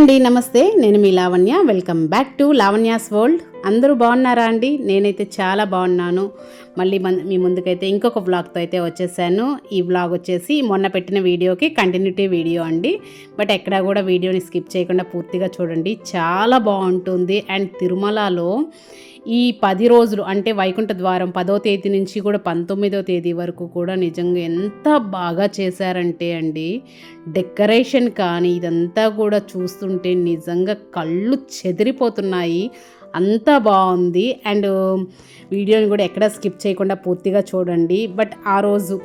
అండి నమస్తే. నేను మీ Lavanya. Welcome back to Lavanya's world. అందరూ బాగున్నారా అండి? నేనైతే చాలా బాగున్నాను. మళ్ళీ మన మీ ముందుకైతే ఇంకొక వ్లాగ్తో అయితే వచ్చేసాను. ఈ వ్లాగ్ వచ్చేసి మొన్న పెట్టిన వీడియోకి కంటిన్యూటీ వీడియో అండి. బట్ ఎక్కడ కూడా వీడియోని స్కిప్ చేయకుండా పూర్తిగా చూడండి. చాలా బాగుంటుంది. అండ్ తిరుమలలో ఈ పది రోజులు అంటే వైకుంఠ ద్వారం పదో తేదీ నుంచి కూడా పంతొమ్మిదో తేదీ వరకు కూడా నిజంగా ఎంత బాగా చేశారంటే అండి డెకరేషన్ కానీ ఇదంతా కూడా చూస్తుంటే నిజంగా కళ్ళు చెదిరిపోతున్నాయి. అంతా బాగుంది. అండ్ వీడియోని కూడా ఎక్కడ స్కిప్ చేయకుండా పూర్తిగా చూడండి. బట్ ఆ రోజు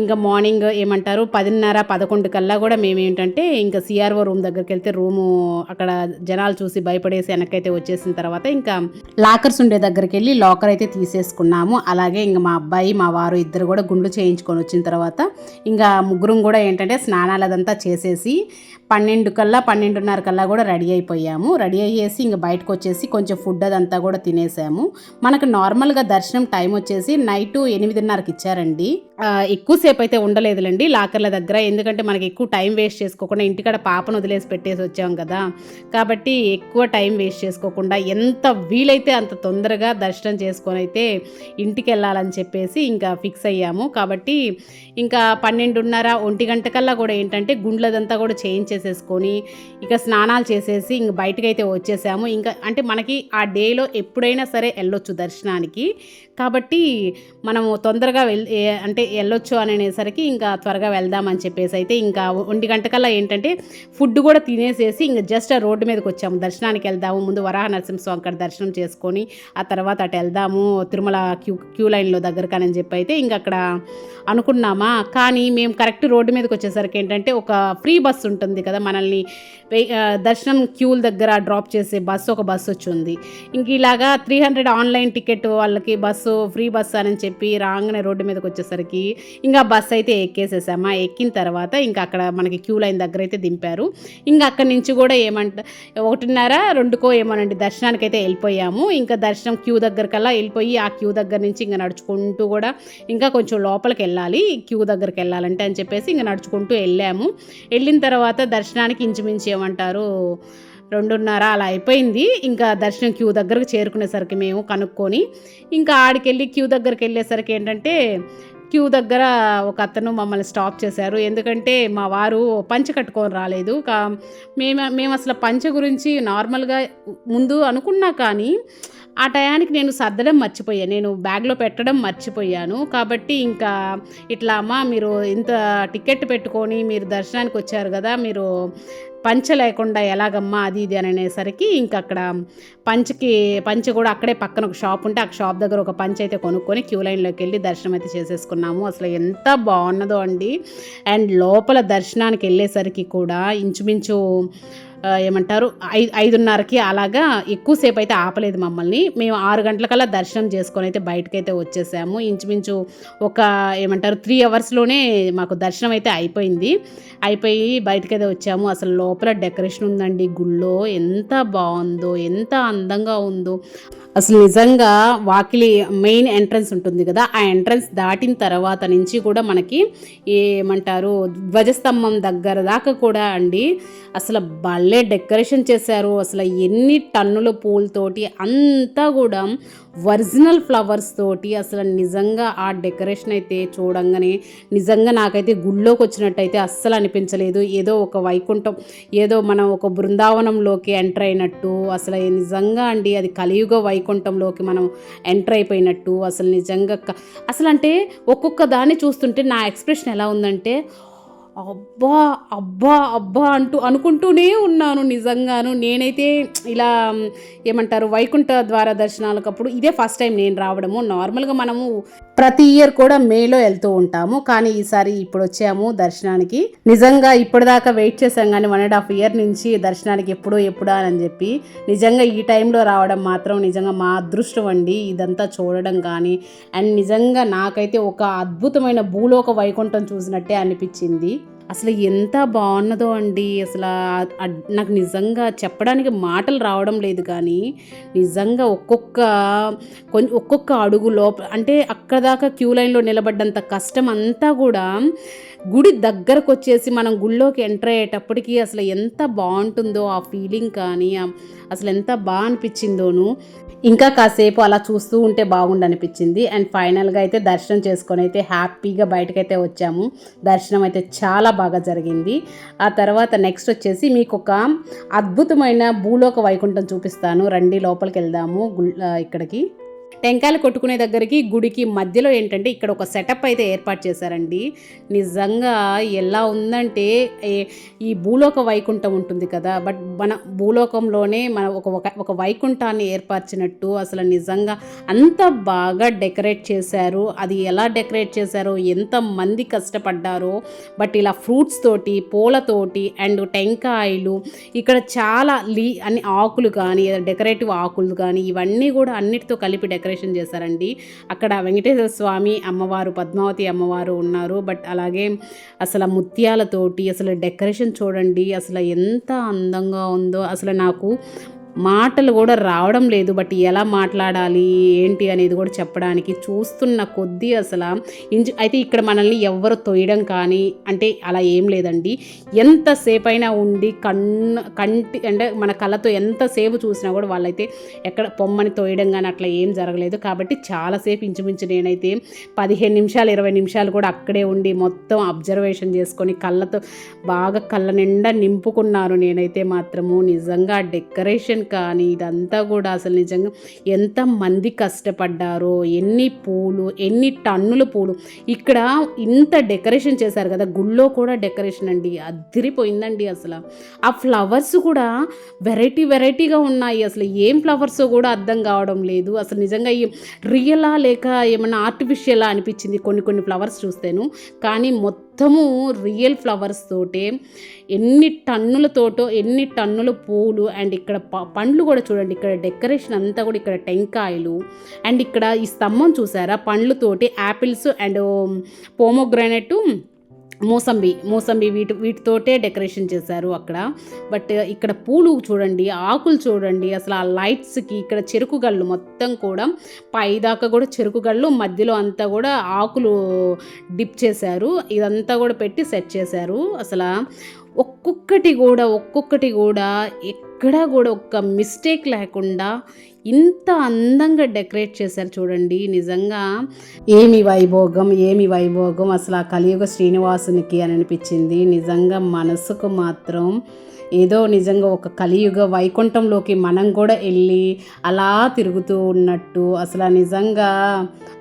ఇంకా మార్నింగ్ ఏమంటారు? పదిన్నర పదకొండు కల్లా కూడా మేము ఏంటంటే ఇంకా సిఆర్ఓ రూమ్ దగ్గరికి వెళ్తే రూము అక్కడ జనాలు చూసి భయపడేసి వెనకైతే వచ్చేసిన తర్వాత ఇంకా లాకర్స్ ఉండే దగ్గరికి వెళ్ళి లాకర్ అయితే తీసేసుకున్నాము. అలాగే ఇంకా మా అబ్బాయి మా వారు ఇద్దరు కూడా గుండు చేయించుకొని వచ్చిన తర్వాత ఇంకా ముగ్గురం కూడా ఏంటంటే స్నానాలు అదంతా చేసేసి పన్నెండు కల్లా పన్నెండున్నర కల్లా కూడా రెడీ అయిపోయాము. రెడీ అయ్యేసి ఇంకా బయటకు వచ్చేసి కొంచెం ఫుడ్ అదంతా కూడా తినేసాము. మనకు నార్మల్గా దర్శనం టైం వచ్చేసి నైట్ ఎనిమిదిన్నరకి ఇచ్చారండి. ఎక్కువసేపు అయితే ఉండలేదులేండి లాకర్ల దగ్గర. ఎందుకంటే మనకి ఎక్కువ టైం వేస్ట్ చేసుకోకుండా ఇంటికాడ పాపను వదిలేసి పెట్టేసి వచ్చాం కదా. కాబట్టి ఎక్కువ టైం వేస్ట్ చేసుకోకుండా ఎంత వీలైతే అంత తొందరగా దర్శనం చేసుకొని అయితే ఇంటికి వెళ్ళాలని చెప్పేసి ఇంకా ఫిక్స్ అయ్యాము. కాబట్టి ఇంకా పన్నెండున్నర ఒంటి గంట కల్లా కూడా ఏంటంటే గుండ్లదంతా కూడా చేంజ్ చేసేసుకొని ఇక స్నానాలు చేసేసి ఇంక బయటకు అయితే వచ్చేసాము. ఇంకా అంటే మనకి ఆ డేలో ఎప్పుడైనా సరే వెళ్ళొచ్చు దర్శనానికి. కాబట్టి మనము తొందరగా వెళ్ అంటే వెళ్ళొచ్చు అని అనేసరికి ఇంకా త్వరగా వెళ్దామని చెప్పేసి అయితే ఇంకా ఒంటి గంటకల్లా ఏంటంటే ఫుడ్ కూడా తినేసేసి ఇంకా జస్ట్ ఆ రోడ్డు మీదకి వచ్చాము. దర్శనానికి వెళ్దాము. ముందు వరాహ నరసింహస్వామి అక్కడ దర్శనం చేసుకొని ఆ తర్వాత అటు వెళ్దాము. తిరుమల క్యూ క్యూ లైన్లో దగ్గరకానని చెప్పి అయితే ఇంక అక్కడ అనుకున్నామా? కానీ మేము కరెక్ట్ రోడ్డు మీదకి వచ్చేసరికి ఏంటంటే ఒక ఫ్రీ బస్సు ఉంటుంది కదా మనల్ని దర్శనం క్యూల దగ్గర డ్రాప్ చేసే బస్సు ఒక బస్సు వచ్చింది ఇంక ఇలాగా త్రీ హండ్రెడ్ ఆన్లైన్ టికెట్ వాళ్ళకి బస్సు ఫ్రీ బస్సు అని చెప్పి రాగానే రోడ్డు మీదకి వచ్చేసరికి ఇంకా బస్ అయితే ఎక్కేసేసామా. ఎక్కిన తర్వాత ఇంకా అక్కడ మనకి క్యూ లైన్ దగ్గర అయితే దింపారు. ఇంకా అక్కడి నుంచి కూడా ఏమంట ఒకటిన్నర రెండుకో ఏమోనండి దర్శనానికి అయితే వెళ్ళిపోయాము. ఇంకా దర్శనం క్యూ దగ్గరకల్లా వెళ్ళిపోయి ఆ క్యూ దగ్గర నుంచి ఇంకా నడుచుకుంటూ కూడా ఇంకా కొంచెం లోపలికి వెళ్ళాలి. క్యూ దగ్గరికి వెళ్ళాలంటే అని చెప్పేసి ఇంకా నడుచుకుంటూ వెళ్ళాము. వెళ్ళిన తర్వాత దర్శనానికి ఇంచుమించు ఏమంటారు రెండున్నర అలా అయిపోయింది. ఇంకా దర్శనం క్యూ దగ్గరకు చేరుకునేసరికి మేము కనుక్కొని ఇంకా ఆడికెళ్ళి క్యూ దగ్గరికి వెళ్ళేసరికి ఏంటంటే క్యూ దగ్గర ఒక అతను మమ్మల్ని స్టాప్ చేశారు. ఎందుకంటే మా వారు పంచ కట్టుకొని రాలేదు. కా మేము మేము అసలు పంచ గురించి నార్మల్గా ముందు అనుకున్నా కానీ ఆ టయానికి నేను సర్దడం మర్చిపోయాను నేను బ్యాగ్లో పెట్టడం మర్చిపోయాను. కాబట్టి ఇంకా ఇట్లా అమ్మ మీరు ఇంత టికెట్ పెట్టుకొని మీరు దర్శనానికి వచ్చారు కదా మీరు పంచ లేకుండా ఎలాగమ్మా అది ఇది అని అనేసరికి ఇంకా అక్కడ పంచకి పంచ కూడా అక్కడే పక్కన ఒక షాప్ ఉంటే ఆ షాప్ దగ్గర ఒక పంచ అయితే కొనుక్కొని క్యూ లైన్లోకి వెళ్ళి దర్శనం అయితే చేసేసుకున్నాము. అసలు ఎంత బాగున్నదో అండి. అండ్ లోపల దర్శనానికి వెళ్ళేసరికి కూడా ఇంచుమించు ఏమంటారు ఐదు ఐదున్నరకి అలాగా ఎక్కువసేపు అయితే ఆపలేదు మమ్మల్ని. మేము ఆరు గంటలకల్లా దర్శనం చేసుకొని అయితే బయటకైతే వచ్చేసాము. ఇంచుమించు ఒక ఏమంటారు త్రీ అవర్స్లోనే మాకు దర్శనం అయితే అయిపోయింది. అయిపోయి బయటకైతే వచ్చాము. అసలు లోపల డెకరేషన్ ఉందండి గుళ్ళో ఎంత బాగుందో ఎంత అందంగా ఉందో. అసలు నిజంగా వాకిలి మెయిన్ ఎంట్రన్స్ ఉంటుంది కదా ఆ ఎంట్రన్స్ దాటిన తర్వాత నుంచి కూడా మనకి ఏమంటారు ధ్వజస్తంభం దగ్గర దాకా కూడా అండి అసలు భలే డెకరేషన్ చేశారు. అసలు ఎన్ని టన్నుల పూలతోటి అంతా కూడా ఒరిజినల్ ఫ్లవర్స్ తోటి అసలు నిజంగా ఆ డెకరేషన్ అయితే చూడంగానే నిజంగా నాకైతే గుళ్ళోకి వచ్చినట్టయితే అస్సలు అనిపించలేదు. ఏదో ఒక వైకుంఠం ఏదో మనం ఒక బృందావనంలోకి ఎంటర్ అయినట్టు అసలు నిజంగా అండి అది కలియుగ వైకుంఠంలోకి మనం ఎంటర్ అయిపోయినట్టు అసలు నిజంగా అసలు అంటే ఒక్కొక్క దాన్ని చూస్తుంటే నా ఎక్స్ప్రెషన్ ఎలా ఉందంటే అబ్బా అబ్బా అబ్బా అంటూ అనుకుంటూనే ఉన్నాను నిజంగాను. నేనైతే ఇలా ఏమంటారు వైకుంఠ ద్వార దర్శనాలకప్పుడు ఇదే ఫస్ట్ టైం నేను రావడము. నార్మల్గా మనము ప్రతి ఇయర్ కూడా మేలో వెళ్తూ ఉంటాము. కానీ ఈసారి ఇప్పుడు వచ్చాము దర్శనానికి. నిజంగా ఇప్పటిదాకా వెయిట్ చేసాం కానీ వన్ అండ్ హాఫ్ ఇయర్ నుంచి దర్శనానికి ఎప్పుడో ఎప్పుడా అని చెప్పి నిజంగా ఈ టైంలో రావడం మాత్రం నిజంగా మా అదృష్టం అండి. ఇదంతా చూడడం కానీ అండ్ నిజంగా నాకైతే ఒక అద్భుతమైన భూలోక వైకుంఠం చూసినట్టే అనిపించింది. అసలు ఎంత బాగున్నదో అండి. అసలు నాకు నిజంగా చెప్పడానికి మాటలు రావడం లేదు కానీ నిజంగా ఒక్కొక్క కొంచెం ఒక్కొక్క అడుగు లోపల అంటే అక్కడ దాకా క్యూ లైన్లో నిలబడ్డంత కష్టం అంతా కూడా గుడి దగ్గరకు వచ్చేసి మనం గుళ్ళోకి ఎంటర్ అయ్యేటప్పటికి అసలు ఎంత బాగుంటుందో ఆ ఫీలింగ్ కానీ అసలు ఎంత బాగా అనిపించిందోను ఇంకా కాసేపు అలా చూస్తూ ఉంటే బాగుండు అనిపించింది అండ్ ఫైనల్గా అయితే దర్శనం చేసుకొని అయితే హ్యాపీగా బయటకైతే వచ్చాము. దర్శనం అయితే చాలా బాగా జరిగింది. ఆ తర్వాత నెక్స్ట్ వచ్చేసి మీకు ఒక అద్భుతమైన భూలోక వైకుంఠం చూపిస్తాను. రండి లోపలికి వెళ్దాము గుల్ ఇక్కడికి. టెంకాయలు కొట్టుకునే దగ్గరికి గుడికి మధ్యలో ఏంటంటే ఇక్కడ ఒక సెటప్ అయితే ఏర్పాటు చేశారండి. నిజంగా ఎలా ఉందంటే ఈ భూలోక వైకుంఠం ఉంటుంది కదా బట్ మన భూలోకంలోనే మన ఒక ఒక- ఒక వైకుంఠాన్ని ఏర్పరిచినట్టు అసలు నిజంగా అంత బాగా డెకరేట్ చేశారు. అది ఎలా డెకరేట్ చేశారో ఎంత మంది కష్టపడ్డారో బట్ ఇలా ఫ్రూట్స్ తోటి పూలతోటి అండ్ టెంకాయలు ఇక్కడ చాలా లీ అన్ని ఆకులు కానీ డెకరేటివ్ ఆకులు కానీ ఇవన్నీ కూడా అన్నిటితో కలిపి డెకరేషన్ చేశారండి. అక్కడ వెంకటేశ్వర స్వామి అమ్మవారు పద్మావతి అమ్మవారు ఉన్నారు. బట్ అలాగే అసలు ముత్యాలతోటి అసలు డెకరేషన్ చూడండి అసలు ఎంత అందంగా ఉందో అసలు నాకు మాటలు కూడా రావడం లేదు బట్ ఎలా మాట్లాడాలి ఏంటి అనేది కూడా చెప్పడానికి చూస్తున్న కొద్దీ అసలు ఇంజు అయితే ఇక్కడ మనల్ని ఎవరు తొయ్యడం కానీ అంటే అలా ఏం లేదండి. ఎంతసేపు అయినా ఉండి కన్ను కంటి అంటే మన కళ్ళతో ఎంతసేపు చూసినా కూడా వాళ్ళైతే ఎక్కడ పొమ్మని తోయడం కానీ అట్లా ఏం జరగలేదు. కాబట్టి చాలాసేపు ఇంచుమించు నేనైతే పదిహేను నిమిషాలు ఇరవై నిమిషాలు కూడా అక్కడే ఉండి మొత్తం అబ్జర్వేషన్ చేసుకొని కళ్ళతో బాగా కళ్ళ నిండా నింపుకున్నాను. నేనైతే మాత్రము నిజంగా డెకరేషన్ కానీ ఇదంతా కూడా అసలు నిజంగా ఎంత మంది కష్టపడ్డారో ఎన్ని పూలు ఎన్ని టన్నుల పూలు. ఇక్కడ ఇంత డెకరేషన్ చేశారు కదా గుళ్ళో కూడా డెకరేషన్ అండి. అదిరిపోయిందండి అసలు. ఆ ఫ్లవర్స్ కూడా వెరైటీ వెరైటీగా ఉన్నాయి. అసలు ఏం ఫ్లవర్స్ కూడా అర్థం కావడం లేదు. అసలు నిజంగా ఈ రియలా లేక ఏమైనా ఆర్టిఫిషియలా అనిపించింది కొన్ని కొన్ని ఫ్లవర్స్ చూస్తేను. కానీ మొత్తం మొత్తము రియల్ ఫ్లవర్స్ తోటే ఎన్ని టన్నులతోటో ఎన్ని టన్నుల పూలు అండ్ ఇక్కడ ప- పండ్లు కూడా చూడండి. ఇక్కడ డెకరేషన్ అంతా కూడా ఇక్కడ టెంకాయలు అండ్ ఇక్కడ ఈ స్తంభం చూసారా? పండ్లతోటి apples and pomegranate mosambi mosambi వీటి వీటితోటే డెకరేషన్ చేశారు అక్కడ. బట్ ఇక్కడ పూలు చూడండి ఆకులు చూడండి అసలు ఆ లైట్స్కి ఇక్కడ చెరుకు గళ్ళు మొత్తం కూడా పైదాకా కూడా చెరుకు గళ్ళు మధ్యలో అంతా కూడా ఆకులు డిప్ చేశారు. ఇదంతా కూడా పెట్టి సెట్ చేశారు. అసలు ఒక్కొక్కటి కూడా ఒక్కొక్కటి కూడా ఎక్కడా కూడా ఒక్క మిస్టేక్ లేకుండా ఇంత అందంగా డెకరేట్ చేశారు చూడండి. నిజంగా ఏమి వైభోగం ఏమి వైభోగం. అసలు ఆ కలియుగ శ్రీనివాసునికి అని అనిపించింది. నిజంగా మనసుకు మాత్రం ఏదో నిజంగా ఒక కలియుగ వైకుంఠంలోకి మనం కూడా వెళ్ళి అలా తిరుగుతూ ఉన్నట్టు అసలు నిజంగా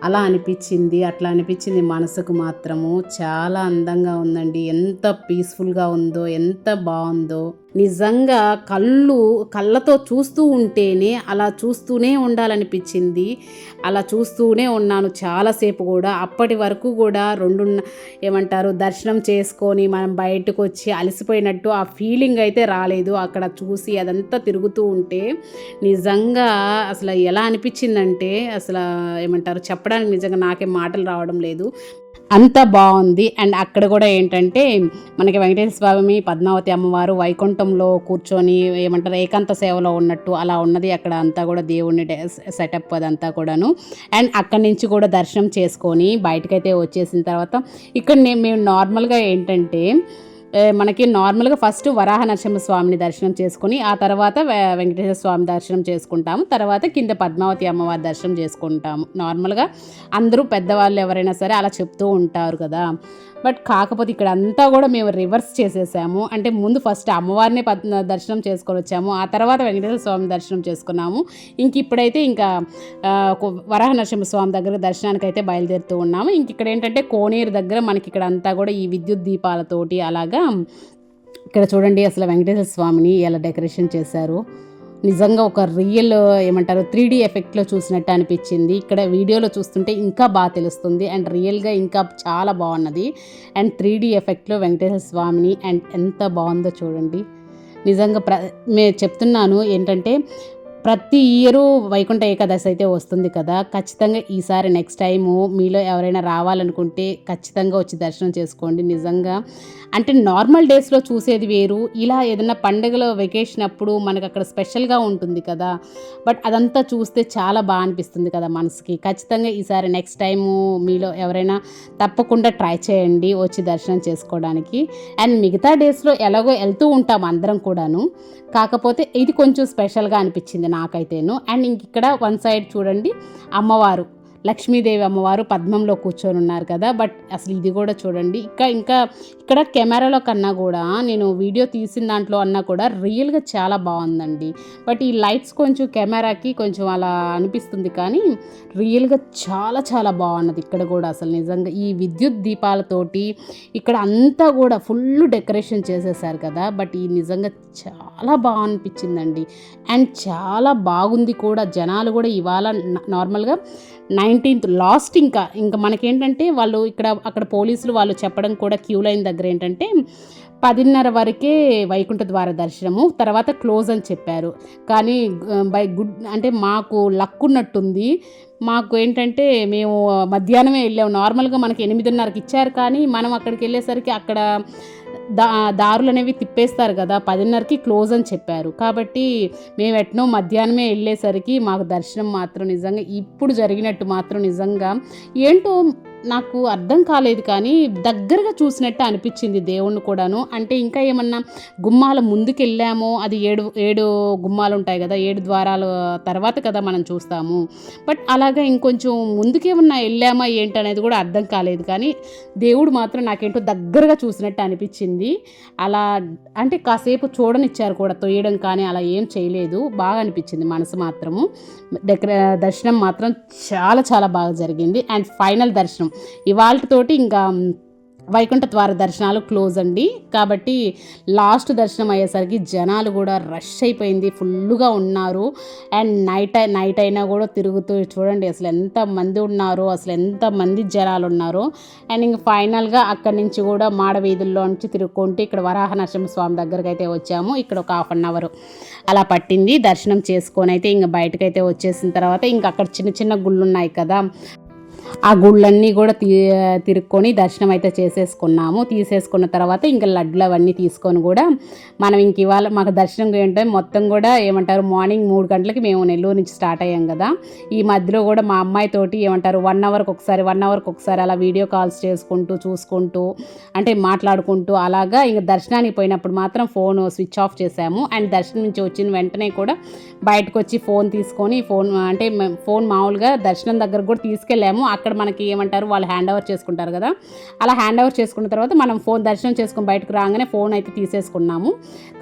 అలా అనిపించింది. అట్లా అనిపించింది మనసుకు మాత్రము. చాలా అందంగా ఉందండి. ఎంత పీస్ఫుల్గా ఉందో ఎంత బాగుందో. నిజంగా కళ్ళు కళ్ళతో చూస్తూ ఉంటేనే అలా చూస్తూనే ఉండాలనిపించింది. అలా చూస్తూనే ఉన్నాను చాలాసేపు కూడా. అప్పటి వరకు కూడా రెండు ఏమంటారు దర్శనం చేసుకొని మనం బయటకు వచ్చి అలసిపోయినట్టు ఆ ఫీలింగ్ అయితే రాలేదు. అక్కడ చూసి అదంతా తిరుగుతూ ఉంటే నిజంగా అసలు ఎలా అనిపించిందంటే అసలు ఏమంటారు చెప్పడానికి నిజంగా నాకే మాటలు రావడం లేదు. అంత బాగుంది. అండ్ అక్కడ కూడా ఏంటంటే మనకి వెంకటేశ్వర స్వామి పద్మావతి అమ్మవారు వైకుంఠంలో కూర్చొని ఏమంటారు ఏకాంత సేవలో ఉన్నట్టు అలా ఉన్నది. అక్కడ అంతా కూడా దేవుని సెటప్ అదంతా కూడాను. అండ్ అక్కడి నుంచి కూడా దర్శనం చేసుకొని బయటకైతే వచ్చేసిన తర్వాత ఇక్కడ నేను మేము నార్మల్గా ఏంటంటే మనకి నార్మల్గా ఫస్ట్ వరాహ నరసింహ స్వామిని దర్శనం చేసుకుని ఆ తర్వాత వెంకటేశ్వర స్వామి దర్శనం చేసుకుంటాము. తర్వాత కింద పద్మావతి అమ్మవారి దర్శనం చేసుకుంటాము. నార్మల్గా అందరూ పెద్దవాళ్ళు ఎవరైనా సరే అలా చెప్తూ ఉంటారు కదా. బట్ కాకపోతే ఇక్కడ అంతా కూడా మేము రివర్స్ చేసేసాము. అంటే ముందు ఫస్ట్ అమ్మవారిని దర్శనం చేసుకొని వచ్చాము. ఆ తర్వాత వెంకటేశ్వర స్వామి దర్శనం చేసుకున్నాము. ఇంక ఇప్పుడైతే ఇంకా వరాహ నరసింహ స్వామి దగ్గర దర్శనానికి అయితే బయలుదేరుతూ ఉన్నాము. ఇంక ఇక్కడ ఏంటంటే కోనేరు దగ్గర మనకి ఇక్కడ అంతా కూడా ఈ విద్యుత్ దీపాలతోటి అలాగా ఇక్కడ చూడండి అసలు వెంకటేశ్వర స్వామిని ఎలా డెకరేషన్ చేశారు. నిజంగా ఒక రియల్ ఏమంటారు త్రీ డీ ఎఫెక్ట్లో చూసినట్టు అనిపించింది. ఇక్కడ వీడియోలో చూస్తుంటే ఇంకా బాగా తెలుస్తుంది. అండ్ రియల్గా ఇంకా చాలా బాగున్నది. అండ్ త్రీ డీ ఎఫెక్ట్లో వెంకటేశ్వర స్వామిని అండ్ ఎంత బాగుందో చూడండి. నిజంగా ప్ర మే చెప్తున్నాను ఏంటంటే ప్రతి ఇయరు వైకుంఠ ఏకాదశి అయితే వస్తుంది కదా. ఖచ్చితంగా ఈసారి నెక్స్ట్ టైము మీలో ఎవరైనా రావాలనుకుంటే ఖచ్చితంగా వచ్చి దర్శనం చేసుకోండి. నిజంగా అంటే నార్మల్ డేస్లో చూసేది వేరు. ఇలా ఏదైనా పండుగలో వెకేషన్ అప్పుడు మనకు అక్కడ స్పెషల్గా ఉంటుంది కదా. బట్ అదంతా చూస్తే చాలా బాగా అనిపిస్తుంది కదా మనసుకి. ఖచ్చితంగా ఈసారి నెక్స్ట్ టైము మీలో ఎవరైనా తప్పకుండా ట్రై చేయండి వచ్చి దర్శనం చేసుకోవడానికి. అండ్ మిగతా డేస్లో ఎలాగో వెళ్తూ ఉంటాం అందరం కూడాను. కాకపోతే ఇది కొంచెం స్పెషల్గా అనిపించింది నాకైతేను. అండ్ ఇంక ఇక్కడ వన్ సైడ్ చూడండి అమ్మవారు. లక్ష్మీదేవి అమ్మవారు పద్మంలో కూర్చొని ఉన్నారు కదా బట్ అసలు ఇది కూడా చూడండి. ఇంకా ఇంకా ఇక్కడ కెమెరాలో కన్నా కూడా నేను వీడియో తీసిన దాంట్లో అన్నా కూడా రియల్గా చాలా బాగుందండి. బట్ ఈ లైట్స్ కొంచెం కెమెరాకి కొంచెం అలా అనిపిస్తుంది కానీ రియల్గా చాలా చాలా బాగున్నది ఇక్కడ కూడా అసలు నిజంగా. ఈ విద్యుత్ దీపాలతోటి ఇక్కడ అంతా కూడా ఫుల్ డెకరేషన్ చేసేసారు కదా బట్ ఈ నిజంగా చాలా బాగా అనిపించిందండి అండ్ చాలా బాగుంది కూడా జనాలు కూడా ఇవాళ నార్మల్గా నైన్ నైన్టీన్త్ లాస్ట్ ఇంకా. ఇంకా మనకేంటంటే వాళ్ళు ఇక్కడ అక్కడ పోలీసులు వాళ్ళు చెప్పడం కూడా క్యూ లైన్ దగ్గర ఏంటంటే పదిన్నర వరకే వైకుంఠ ద్వార దర్శనము తర్వాత క్లోజ్ అని చెప్పారు. కానీ బై గుడ్ అంటే మాకు లక్ ఉన్నట్టుంది. మాకు ఏంటంటే మేము మధ్యాహ్నమే వెళ్ళాము. నార్మల్గా మనకి ఎనిమిదిన్నరకి ఇచ్చారు కానీ మనం అక్కడికి వెళ్ళేసరికి అక్కడ దా దారులు అనేవి తిప్పేస్తారు కదా పదిన్నరకి క్లోజ్ అని చెప్పారు. కాబట్టి మేము ఎట్నో మధ్యాహ్నమే వెళ్ళేసరికి మాకు దర్శనం మాత్రం నిజంగా ఇప్పుడు జరిగినట్టు మాత్రం నిజంగా ఏంటో నాకు అర్థం కాలేదు కానీ దగ్గరగా చూసినట్టు అనిపించింది దేవుణ్ణి కూడాను. అంటే ఇంకా ఏమన్నా గుమ్మాల ముందుకెళ్ళామో అది ఏడు ఏడు గుమ్మాలు ఉంటాయి కదా ఏడు ద్వారాల తర్వాత కదా మనం చూస్తాము. బట్ అలాగా ఇంకొంచెం ముందుకేమన్నా వెళ్ళామా ఏంటనేది కూడా అర్థం కాలేదు కానీ దేవుడు మాత్రం నాకేంటో దగ్గరగా చూసినట్టు అనిపించింది. అలా అంటే కాసేపు చూడనిచ్చారు కూడా తొయ్యడం కానీ అలా ఏం చేయలేదు. బాగా అనిపించింది మనసు మాత్రము. దగ్గర దర్శనం మాత్రం చాలా చాలా బాగా జరిగింది. అండ్ ఫైనల్ దర్శనం. ఇవాళతోటి ఇంకా వైకుంఠ ద్వార దర్శనాలు క్లోజ్ అండి. కాబట్టి లాస్ట్ దర్శనం అయ్యేసరికి జనాలు కూడా రష్ అయిపోయింది ఫుల్గా ఉన్నారు. అండ్ నైట్ నైట్ అయినా కూడా తిరుగుతూ చూడండి అసలు ఎంత మంది ఉన్నారో అసలు ఎంత మంది జనాలు ఉన్నారు. అండ్ ఇంక ఫైనల్గా అక్కడి నుంచి కూడా మాడ వీధుల్లో నుంచి తిరుగుకుంటూ ఇక్కడ వరాహనరసింహ స్వామి దగ్గరికి అయితే వచ్చాము. ఇక్కడ ఒక హాఫ్ అన్ అవర్ అలా పట్టింది. దర్శనం చేసుకొని అయితే ఇంక బయటకైతే వచ్చేసిన తర్వాత ఇంక అక్కడ చిన్న చిన్న గుళ్ళు ఉన్నాయి కదా. ఆ గుళ్ళన్నీ కూడా తీ తిరుక్కొని దర్శనం అయితే చేసేసుకున్నాము. తీసేసుకున్న తర్వాత ఇంకా లడ్లు అవన్నీ తీసుకొని కూడా మనం ఇంక ఇవాళ మాకు దర్శనం ఏంటంటే మొత్తం కూడా ఏమంటారు మార్నింగ్ మూడు గంటలకి మేము నెల్లూరు నుంచి స్టార్ట్ అయ్యాం కదా. ఈ మధ్యలో కూడా మా అమ్మాయి తోటి ఏమంటారు వన్ అవర్కి ఒకసారి వన్ అవర్కి ఒకసారి అలా వీడియో కాల్స్ చేసుకుంటూ చూసుకుంటూ అంటే మాట్లాడుకుంటూ అలాగా ఇంక దర్శనానికి పోయినప్పుడు మాత్రం ఫోన్ స్విచ్ ఆఫ్ చేసాము. అండ్ దర్శనం నుంచి వచ్చిన వెంటనే కూడా బయటకు వచ్చి ఫోన్ తీసుకొని ఫోన్ అంటే ఫోన్ మామూలుగా దర్శనం దగ్గర కూడా తీసుకెళ్ళాము. అక్కడ మనకి ఏమంటారు వాళ్ళు హ్యాండ్ ఓవర్ చేసుకుంటారు కదా. అలా హ్యాండ్ ఓవర్ చేసుకున్న తర్వాత మనం ఫోన్ దర్శనం చేసుకుని బయటకు రాగానే ఫోన్ అయితే తీసేసుకున్నాము.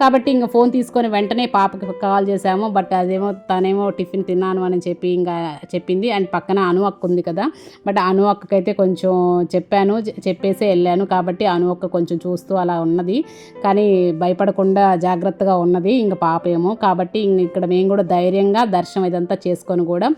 కాబట్టి ఇంకా ఫోన్ తీసుకొని వెంటనే పాపకి కాల్ చేసాము బట్ అదేమో తనేమో టిఫిన్ తిన్నాను అని చెప్పి ఇంకా చెప్పింది. అండ్ పక్కన అను అక్క ఉంది కదా. బట్ అను అక్కకైతే కొంచెం చెప్పాను చెప్పేసి వెళ్ళాను. కాబట్టి అను అక్క కొంచెం చూస్తూ అలా ఉన్నది. కానీ భయపడకుండా జాగ్రత్తగా ఉన్నది ఇంకా పాప ఏమో. కాబట్టి ఇక్కడ మేము కూడా ధైర్యంగా దర్శనం ఇదంతా చేసుకొని కూడా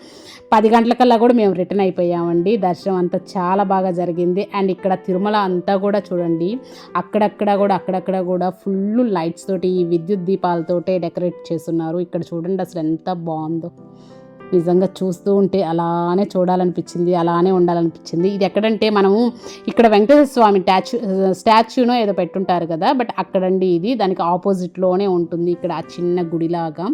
పది గంటలకల్లా కూడా మేము రిటర్న్ అయిపోయామండి. దర్శనం అంతా చాలా బాగా జరిగింది. అండ్ ఇక్కడ తిరుమల అంతా కూడా చూడండి. అక్కడక్కడ కూడా అక్కడక్కడ కూడా ఫుల్ లైట్స్ తోటి ఈ విద్యుత్ దీపాలతోటే డెకరేట్ చేస్తున్నారు. ఇక్కడ చూడండి అసలు ఎంత బాగుందో. నిజంగా చూస్తూ ఉంటే అలానే చూడాలనిపించింది అలానే ఉండాలనిపించింది. ఇది ఎక్కడంటే మనము ఇక్కడ వెంకటేశ్వర స్వామి స్టాచ్యూ స్టాచ్యూనో ఏదో పెట్టుంటారు కదా బట్ అక్కడండి ఇది దానికి ఆపోజిట్లోనే ఉంటుంది ఇక్కడ ఆ చిన్న గుడిలాగా.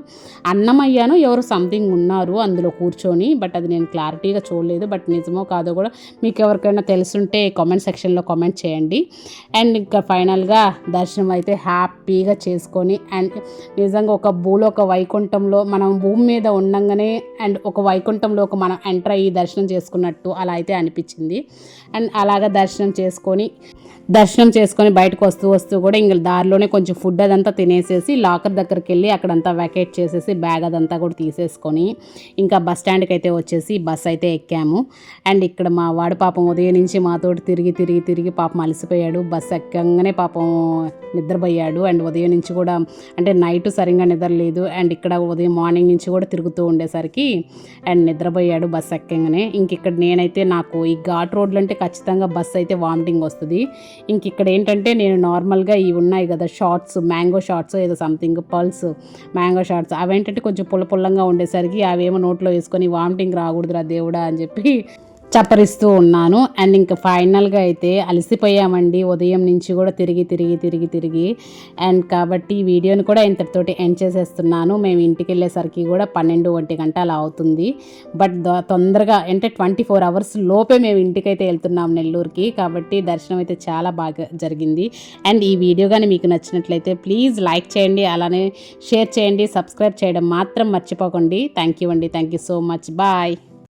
అన్నమయ్యను ఎవరు సంథింగ్ ఉన్నారు అందులో కూర్చొని బట్ అది నేను క్లారిటీగా చూడలేదు బట్ నిజమో కాదో కూడా మీకు ఎవరికైనా తెలుసుంటే కామెంట్ సెక్షన్లో కామెంట్ చేయండి. అండ్ ఇంకా ఫైనల్గా దర్శనం అయితే హ్యాపీగా చేసుకొని అండ్ నిజంగా ఒక భూలోక వైకుంఠంలో మనం భూమి మీద ఉండంగానే అండ్ ఒక వైకుంఠంలో ఒక మనం ఎంటర్ అయ్యి దర్శనం చేసుకున్నట్టు అలా అయితే అనిపించింది. అండ్ అలాగ దర్శనం చేసుకొని దర్శనం చేసుకొని బయటకు వస్తూ వస్తూ కూడా ఇంక దారిలోనే కొంచెం ఫుడ్ అదంతా తినేసేసి లాకర్ దగ్గరికి వెళ్ళి అక్కడంతా వెకేట్ చేసేసి బ్యాగ్ అదంతా కూడా తీసేసుకొని ఇంకా బస్ స్టాండ్కి అయితే వచ్చేసి బస్ అయితే ఎక్కాము. అండ్ ఇక్కడ మా వాడు పాపం ఉదయం నుంచి మాతోటి తిరిగి తిరిగి తిరిగి పాపం అలసిపోయాడు. బస్ ఎక్కంగానే పాపం నిద్రపోయాడు. అండ్ ఉదయం నుంచి కూడా అంటే నైట్ సరిగ్గా నిద్ర లేదు అండ్ ఇక్కడ ఉదయం మార్నింగ్ నుంచి కూడా తిరుగుతూ ఉండేసరికి అండ్ నిద్రపోయాడు బస్ ఎక్కగానే. ఇంక ఇక్కడ నేనైతే నాకు ఈ ఘాట్ రోడ్లు అంటే ఖచ్చితంగా బస్ అయితే వామిటింగ్ వస్తుంది. ఇంక ఇక్కడ ఏంటంటే నేను నార్మల్గా ఇవి ఉన్నాయి కదా షార్ట్స్ మ్యాంగో షార్ట్స్ ఏదో సంథింగ్ పల్స్ మ్యాంగో షార్ట్స్. అవేంటంటే కొంచెం పుల్ల పుల్లంగా ఉండేసరికి అవేమో నోట్లో వేసుకొని వామిటింగ్ రాకూడదురా దేవుడా అని చెప్పి చప్పరిస్తూ ఉన్నాను. అండ్ ఇంకా ఫైనల్గా అయితే అలసిపోయామండి. ఉదయం నుంచి కూడా తిరిగి తిరిగి తిరిగి తిరిగి. అండ్ కాబట్టి ఈ వీడియోని కూడా ఇంతటితోటి ఎండ్ చేసేస్తున్నాను. మేము ఇంటికి వెళ్ళేసరికి కూడా పన్నెండు ఒంటి గంట అలా అవుతుంది. బట్ తొందరగా అంటే ట్వంటీ ఫోర్ అవర్స్ లోపే మేము ఇంటికైతే వెళ్తున్నాం నెల్లూరుకి. కాబట్టి దర్శనం అయితే చాలా బాగా జరిగింది. అండ్ ఈ వీడియో కానీ మీకు నచ్చినట్లయితే ప్లీజ్ లైక్ చేయండి. అలానే షేర్ చేయండి. సబ్స్క్రైబ్ చేయడం మాత్రం మర్చిపోకండి. థ్యాంక్ యూ అండి. Thank you so much. Bye.